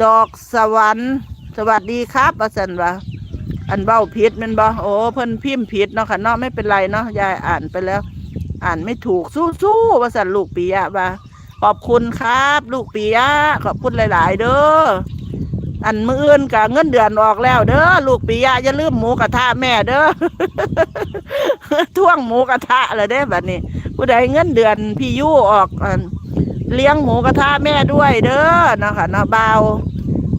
ดอกสวรรค์ สวัสดีครับอาจารย์ว่าอันเบ้าผิดมันบ่โอ้เพิ่นพิมพ์ผิดเนาะค่ะเนาะไม่เป็นไรเนาะยายอ่านไปแล้ว อ่านไม่ถูกสู้ๆว่าสันลูกปิยะว่าขอบคุณครับ ลูกปิยะขอบคุณหลาย ๆ เด้ออันมืออื่นกับเงินเดือนออกแล้ว เด้อลูกปิยะอย่าลืมหมูกระทะแม่เด้อท่วงหมูกระทะเลยเด้บัดนี้ ผู้ใดเงินเดือนพี่ยู่ออกอัน เลี้ยงหมูกระทะแม่ด้วยเด้อเนาะค่ะเนาะบ่าว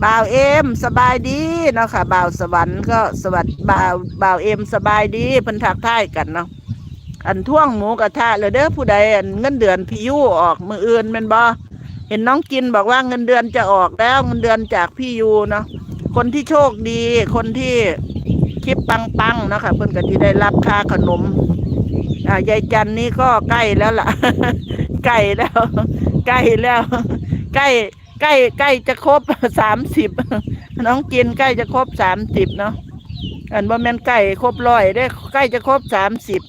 บ่าวเอ็มสบายดีเนาะค่ะบ่าวสวรรค์ก็สวัสดีบ่าวบ่าวเอ็มสบายดีเพิ่นทักทายกันเนาะอันท่วงหมูกระทะเลยเด้อผู้ใดอันเงินเดือนพี่ยู่ออกมืออื่นแมันบ่เห็นน้องกินบอกว่าเงินเดือนจะออกแล้วเงินเดือนจากพี่ยูเนาะคนที่โชคดีคนที่คลิปปังๆนะคะเพิ่นก็ที่ได้รับค่าขนมอ่ายายจันนี่ก็ใกล้แล้วล่ะ ใกล้แล้ว ใกล้แล้ว ใกล้ใกล้ใกล้จะครบสามสิบน้องกินใกล้จะครบสามสิบเนาะอันบ่แม่นใกล้ครบร้อยได้ใกล้จะครบสามสิบ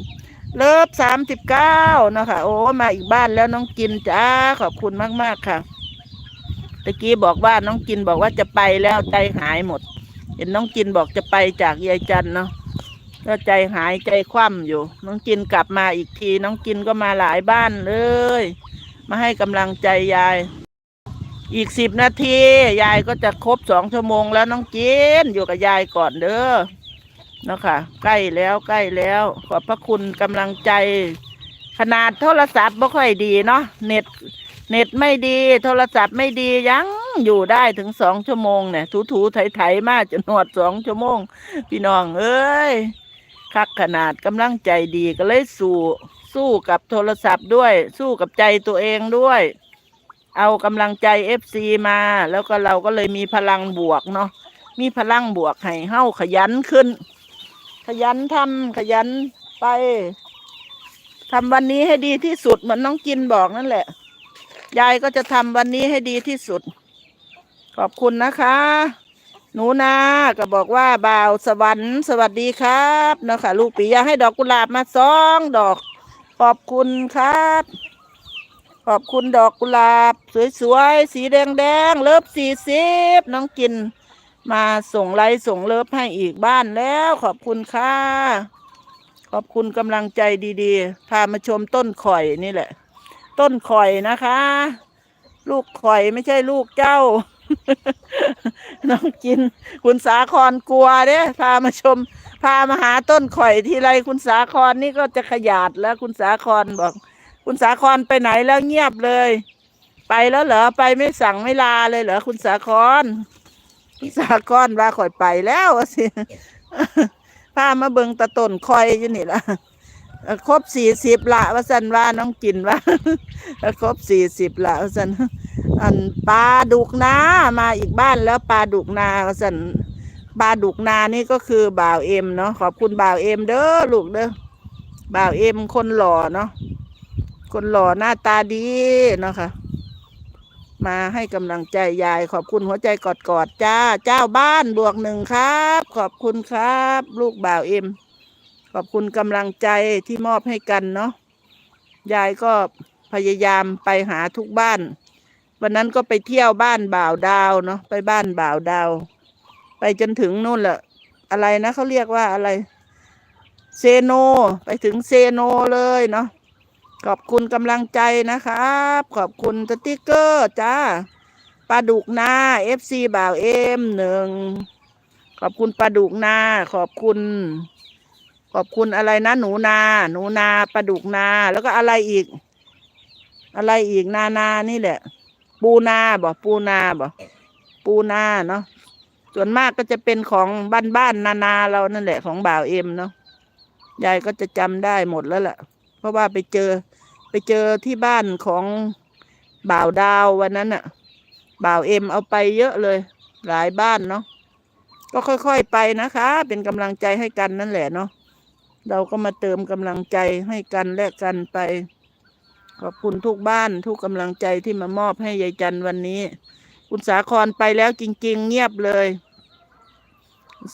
เลิฟสามสิบเก้านะคะโอ้มาอีกบ้านแล้วน้องกินจ้าขอบคุณมากๆค่ะตะกี้บอกว่าน้องกินบอกว่าจะไปแล้วใจหายหมด เห็นน้องกินบอกจะไปจากยายจันเนาะก็ใจหายใจคว่ำอยู่ น้องกินกลับมาอีกที น้องกินก็มาหลายบ้านเลย มาให้กำลังใจยาย อีกสิบนาที ยายก็จะครบสองชั่วโมงแล้วน้องกินอยู่กับยายก่อนเด้อเนาะค่ะใกล้แล้วใกล้แล้ว ขอบพระคุณกำลังใจ ขนาดโทรศัพท์ไม่ค่อยดีเนาะเน็ตเน็ตไม่ดี โทรศัพท์ไม่ดียังอยู่ได้ถึงสองชั่วโมงเนี่ยถูถูไถไถมาจนหนวดสองชั่วโมง พี่น้องเอ้ยคักขนาดกำลังใจดีก็เลยสู้ สู้กับโทรศัพท์ด้วย สู้กับใจตัวเองด้วย เอากำลังใจเอฟซีมา แล้วก็เราก็เลยมีพลังบวกเนาะมีพลังบวกให้เฮ้าขยันขึ้น ขยันทำขยันไปทำวันนี้ให้ดีที่สุดเหมือนน้องกินบอกนั่นแหละ ยายก็จะทำวันนี้ให้ดีที่สุด ขอบคุณนะคะ หนูนาก็บอกว่าบ่าวสวรรค์สวัสดีครับเนาะค่ะลูกปีอยาให้ดอกกุหลาบมาสองดอก ขอบคุณครับ ขอบคุณดอกกุหลาบ สวยๆ สีแดงๆ เลิฟสี่สิบน้องกิน มาส่งไลน์ส่งเลิฟให้อีกบ้านแล้ว ขอบคุณค่ะ ขอบคุณกำลังใจดีๆ พามาชมต้นข่อยนี่แหละ ต้นข่อยนะคะ ลูกข่อยไม่ใช่ลูกเจ้า น้องกิน คุณสาครกลัวเด้พามาชม พามาหาต้นข่อยทีไรคุณสาครนี่ก็จะขยาดแล้วคุณสาครบอก คุณสาครไปไหนแล้วเงียบเลย ไปแล้วเหรอไปไม่สั่งไม่ลาเลยเหรอคุณสาครพี่สากรว่าข่อยไปแล้วว่าสิพามาเบิงตะต้นคอยอยู่นี่ละครบสี่สิบละว่าสันว่าน้องกินว่าครบสี่สิบละว่าสันอันปลาดุกนามาอีกบ้านแล้วปลาดุกนาว่าสัน ปลาดุกนานี่ก็คือบ่าวเอ็มเนาะขอบคุณบ่าวเอ็มเด้อลูกเด้อบ่าวเอ็มคนหล่อเนาะคนหล่อหน้าตาดีเนาะค่ะมาให้กำลังใจยาย ขอบคุณหัวใจกอดกอดๆจ้า เจ้าบ้านบวกหนึ่งครับ ขอบคุณครับ ลูกบ่าวเอ็ม ขอบคุณกำลังใจที่มอบให้กันเนาะยายก็พยายามไปหาทุกบ้าน วันนั้นก็ไปเที่ยวบ้านบ่าวดาวเนาะไปบ้านบ่าวดาว ไปจนถึงนู่นแหละอะไรนะเขาเรียกว่าอะไร เซโน ไปถึงเซโนเลยเนาะขอบคุณกำลังใจนะครับ ขอบคุณสติกเกอร์จ้าปลาดุกนาเอฟซีบ่าวเอ็มหนึ่งขอบคุณปลาดุกนา ขอบคุณ ขอบคุณอะไรนะ หนูนา หนูนาปลาดุกนา แล้วก็อะไรอีก อะไรอีกนานานี่แหละ ปูนาบ่ปูนาบ่ปูนาเนาะ ส่วนมากก็จะเป็นของบ้านบ้านๆนานาเรานั่นแหละของบ่าวเอ็มเนาะยายก็จะจำได้หมดแล้วล่ะเพราะว่าไปเจอไปเจอที่บ้านของบ่าวดาววันนั้นน่ะบ่าวเอ็มเอาไปเยอะเลย หลายบ้านเนาะก็ค่อยๆไปนะคะ เป็นกำลังใจให้กันนั่นแหละเนาะเราก็มาเติมกำลังใจให้กันและกันไป ขอบคุณทุกบ้านทุกกำลังใจที่มามอบให้ยายจันวันนี้ คุณสาครไปแล้วจริง ๆ เงียบเลย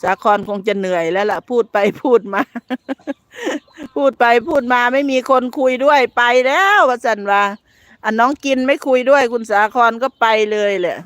สาครคงจะเหนื่อยแล้วล่ะ พูดไปพูดมา พูดไปพูดมาไม่มีคนคุยด้วยไปแล้วว่าสันว่าอันน้องกินไม่คุยด้วย คุณสาครก็ไปเลยแหละ